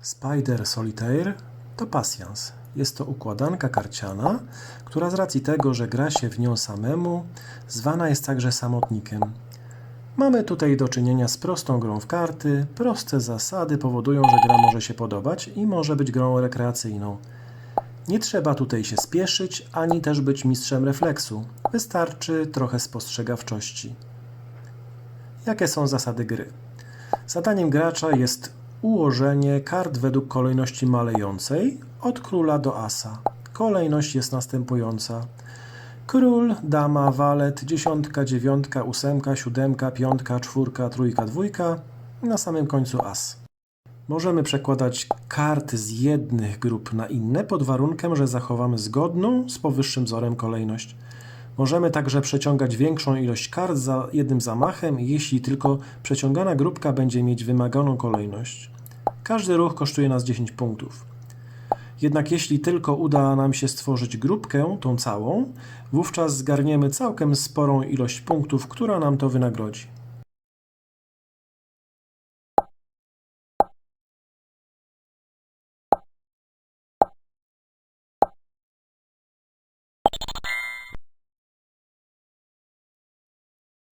Spider Solitaire to pasjans. Jest to układanka karciana, która z racji tego, że gra się w nią samemu, zwana jest także samotnikiem. Mamy tutaj do czynienia z prostą grą w karty. Proste zasady powodują, że gra może się podobać i może być grą rekreacyjną. Nie trzeba tutaj się spieszyć, ani też być mistrzem refleksu. Wystarczy trochę spostrzegawczości. Jakie są zasady gry? Zadaniem gracza jest ułożenie kart według kolejności malejącej od króla do asa. Kolejność jest następująca. Król, dama, walet, dziesiątka, dziewiątka, ósemka, siódemka, piątka, czwórka, trójka, dwójka na samym końcu as. Możemy przekładać karty z jednych grup na inne pod warunkiem, że zachowamy zgodną z powyższym wzorem kolejność. Możemy także przeciągać większą ilość kart za jednym zamachem, jeśli tylko przeciągana grupka będzie mieć wymaganą kolejność. Każdy ruch kosztuje nas 10 punktów. Jednak jeśli tylko uda nam się stworzyć grupkę, tą całą, wówczas zgarniemy całkiem sporą ilość punktów, która nam to wynagrodzi.